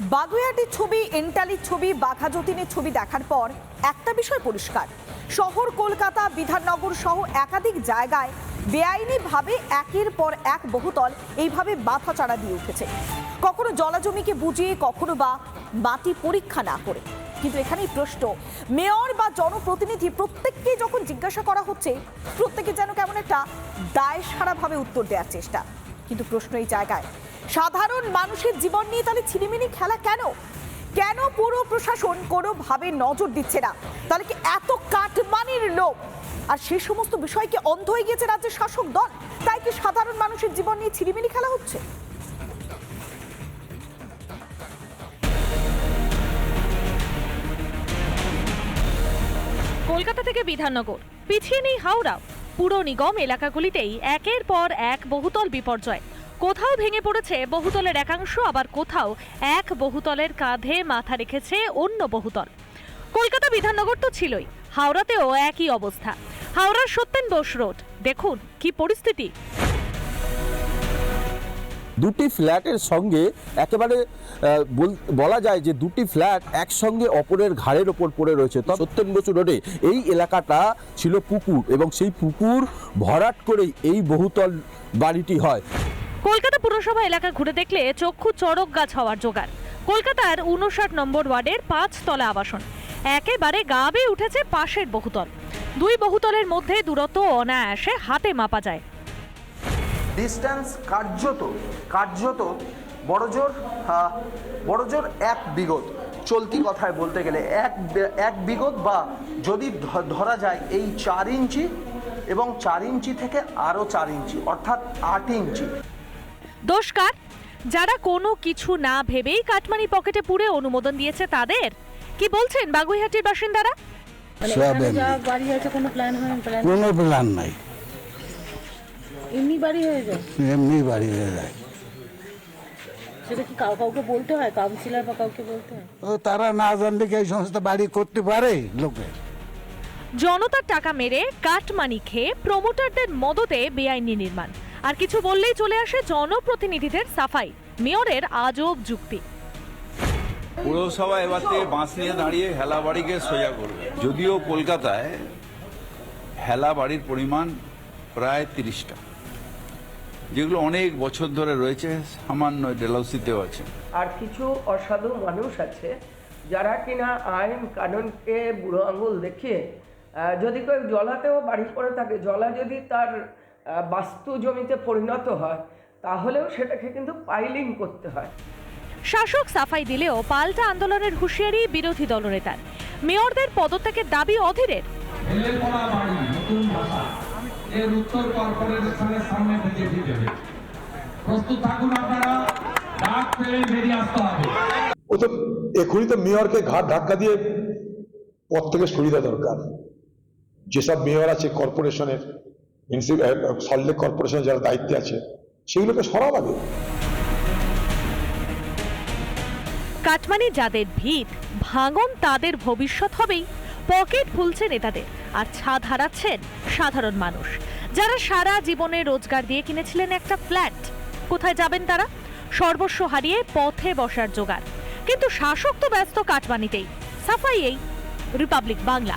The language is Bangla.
বাগুইয়াটির ছবি এন্টালির ছবি বাঘা যতীনের ছবি দেখার পর একটা বিষয় পরিষ্কার। শহর, কলকাতা, বিধাননগর সহ একাধিক জায়গায় বেআইনিভাবে একের পর এক বহুতল এইভাবে মাথা চাড়া দিয়ে উঠেছে। কখনো জলাজমিকে বুঝিয়ে, কখনো বা মাটি পরীক্ষা না করে। কিন্তু এখানেই প্রশ্ন, মেয়র বা জনপ্রতিনিধি প্রত্যেককে যখন জিজ্ঞাসা করা হচ্ছে, প্রত্যেকে যেন কেমন একটা দায় সারাভাবে উত্তর দেওয়ার চেষ্টা। কিন্তু প্রশ্ন এই জায়গায় সাধারণ মানুষের জীবন নিয়ে তাহলে ছিনিমিনি খেলা কেন? কেন পুরো প্রশাসন কোনোভাবে নজর দিচ্ছে না? তাহলে কি এত কাটমানির লোক আর সে সমস্ত বিষয়কে অন্ধ হয়ে গিয়েছে রাজ্যের শাসক দল? তাই কি সাধারণ মানুষের জীবন নিয়ে ছিনিমিনি খেলা হচ্ছে? কলকাতা থেকে বিধাননগর। পিছিয়ে নেই হাওড়া। পুর নিগম এলাকাগুলিতেই একের পর এক বহুতল বিপর্যয়। কোথাও ভেঙে পড়েছে বহুতলের একাংশ, আবার কোথাও এক বহুতলের কাঁধে মাথা রেখেছে অন্য বহুতল। কলকাতা বিধাননগর তো ছিলই, হাওড়াতেও একই অবস্থা। হাওড়ার সত্যেন বোস রোড, দেখুন কি পরিস্থিতি। দুটি ফ্ল্যাটের সঙ্গে একেবারে বল- যায় যে দুটি ফ্ল্যাট একসঙ্গে অপরের ঘাড়ের ওপর পড়ে রয়েছে। তো সত্যেন বসু রোডে এই এলাকাটা ছিল পুকুর এবং সেই পুকুর ভরাট করেই এই বহুতল বাড়িটি হয়। কলকাতা পুরসভা এলাকা ঘুরে দেখলে চক্ষু চড়ক গাছ হওয়ার জোগাড়। কলকাতার উনষাট নম্বর ওয়ার্ডের পাঁচ তলা আবাসন। একেবারে গা বেয়ে উঠেছে পাশের বহুতল। দুই বহুতলের মধ্যে দূরত্ব অনায়াসে হাতে মাপা যায়। ডিস্টেন্স কার্যত কার্যত বড়জোর বড়জোর এক বিগত। চলতি কথায় বলতে গেলে এক এক বিগত বা যদি ধরা যায় এই চার ইঞ্চি এবং চার ইঞ্চি থেকে আরও চার ইঞ্চি, অর্থাৎ আট ইঞ্চি। দোষকার যারা কোনো কিছু না ভেবেই কাটমানি পকেটে পুরে অনুমোদন দিয়েছে তাদের কি বলছেন বাগুইহাটির বাসিন্দারা? মানে কোনো প্ল্যান হয় প্ল্যান কোনো প্ল্যান নাই। এমনি বাড়ি হয়ে যায়? এমনি বাড়ি হয়ে যায়। সেটা কি কাউকে বলতে হয়? কাউন্সিলর বা কাউকে বলতে হয়? ও তারা না জানলে কি এই সমস্ত বাড়ি করতে পারে লোকে? জনতার টাকা মেরে কাটমানি খেয়ে প্রমোটারদের মদতে বেআইনি নির্মাণ। আর কিছু বললেই চলে আসে জনপ্রতিনিধিদের সাফাই। মেয়রের আজব যুক্তি। পুরসভা এবার থেকে বাঁশ নিয়ে দাঁড়িয়ে হেলা বাড়িকে সোজা করবে। যদিও কলকাতায় হেলা বাড়ির পরিমাণ প্রায় তিরিশটা। যেগুলো অনেক বছর ধরে রয়েছে সামান্য ডেলাউসিতেও আছে। আর কিছু অসাধু মানুষ আছে যারা কিনা আইন কানুনকে বুড়ো আঙুল দেখিয়ে যদি কেউ জলাতেও বাড়ি পড়ে থাকে জলা যদি তার বাস্তু জমিতে পরিণত হয় তাহলেও সেটাকে কিন্তু পাইলিং করতে হয়। শাসক সাফাই দিলেও পাল্টা আন্দোলনের হুঁশিয়ারি বিরোধী দলনেতার। মেয়রদের পদত্যাগের দাবি অধীরের। ঢেলেপড়া বাড়ি নতুন ভাষা। এর উত্তর কর্পোরেশনের সামনে থেকে দেবে প্রস্তুত থাকুন আপনারা ডাক পেলে বেরিয়ে আসতে হবে। ও তো এখনই তো মেয়রকে ঘাট ধাক্কা দিয়ে পদ থেকে সরিয়ে দরকার। যেসব মেয়র আছে কর্পোরেশনের সল্টলেক কর্পোরেশনের যারা দায়িত্বে আছে, সেগুলোকে সরাও আগে। কাটমানি যাদের ভিত, ভাঙন তাদের ভবিষ্যৎ হবেই। পকেট ফুলছে নেতাদের, আর ছাদ হারাচ্ছেন সাধারণ মানুষ। যারা সারা জীবনে রোজগার দিয়ে কিনেছিলেন একটা ফ্ল্যাট, কোথায় যাবেন তারা? সর্বস্ব হারিয়ে পথে বসার জোগাড়। কিন্তু শাসক তো ব্যস্ত কাটমানিতেই সাফাইয়েই। রিপাবলিক বাংলা।